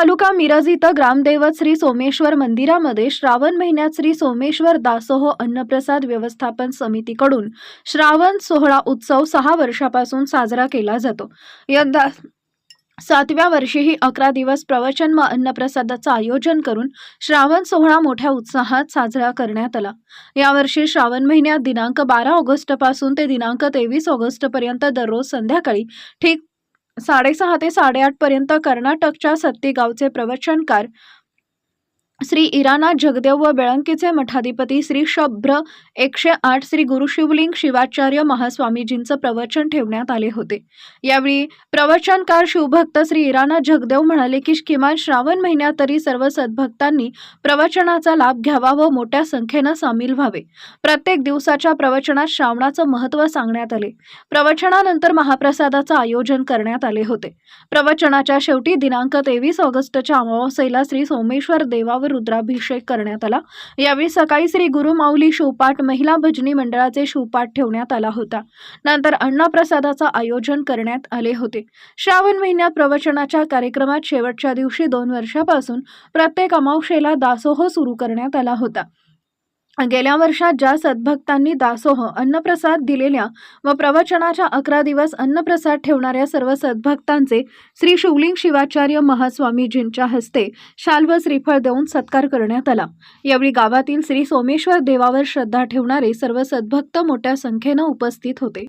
तालुका मिरज इथं ग्रामदैवत श्री सोमेश्वर मंदिरामध्ये श्रावण महिन्यात श्री सोमेश्वर दासोह अन्नप्रसाद व्यवस्थापन समितीकडून श्रावण सोहळा उत्सव सहा वर्षापासून साजरा केला जातो. यंदा सातव्या वर्षीही अकरा दिवस प्रवचन व अन्नप्रसादाचं आयोजन करून श्रावण सोहळा मोठ्या उत्साहात साजरा करण्यात आला. यावर्षी श्रावण महिन्यात दिनांक बारा ऑगस्टपासून ते दिनांक तेवीस ऑगस्टपर्यंत दररोज संध्याकाळी ठीक साडेसहा ते साडेआठ पर्यंत कर्नाटकच्या सत्तेगावचे प्रवचनकार श्री इराणा जगदेव व बेळंकीचे मठाधिपती श्री शभ्र एकशे आठ श्री गुरुशिवलिंग शिवाचार्य महास्वामीजींचं प्रवचन ठेवण्यात आले होते. यावेळी प्रवचनकार शिवभक्त श्री इराणा जगदेव म्हणाले की किमान श्रावण महिन्यात तरी सर्व सद्भक्तांनी प्रवचनाचा लाभ घ्यावा व मोठ्या संख्येनं सामील व्हावे. प्रत्येक दिवसाच्या प्रवचनात श्रावणाचं महत्त्व सांगण्यात आले. प्रवचनानंतर महाप्रसादाचं आयोजन करण्यात आले होते. प्रवचनाच्या शेवटी दिनांक तेवीस ऑगस्टच्या अमावस्येला श्री सोमेश्वर देवावर रुद्राभिषेक करण्यात आला. यावेळी सकाळी श्री गुरुमाऊली शिवपाठ महिला भजनी मंडळाचे शिवपाठ ठेवण्यात आला होता. नंतर अण्णाप्रसादाचं आयोजन करण्यात आले होते. श्रावण महिन्यात प्रवचनाच्या कार्यक्रमात शेवटच्या दिवशी दोन वर्षापासून प्रत्येक अमावशेला दासोह सुरू करण्यात आला होता. गेल्या वर्षात ज्या सद्भक्तांनी दासोह अन्नप्रसाद दिलेल्या व प्रवचनाच्या अकरा दिवस अन्नप्रसाद ठेवणाऱ्या सर्व सद्भक्तांचे श्री शिवलिंग शिवाचार्य महास्वामीजींच्या हस्ते शाल व श्रीफळ देऊन सत्कार करण्यात आला. यावेळी गावातील श्री सोमेश्वर देवावर श्रद्धा ठेवणारे सर्व सद्भक्त मोठ्या संख्येनं उपस्थित होते.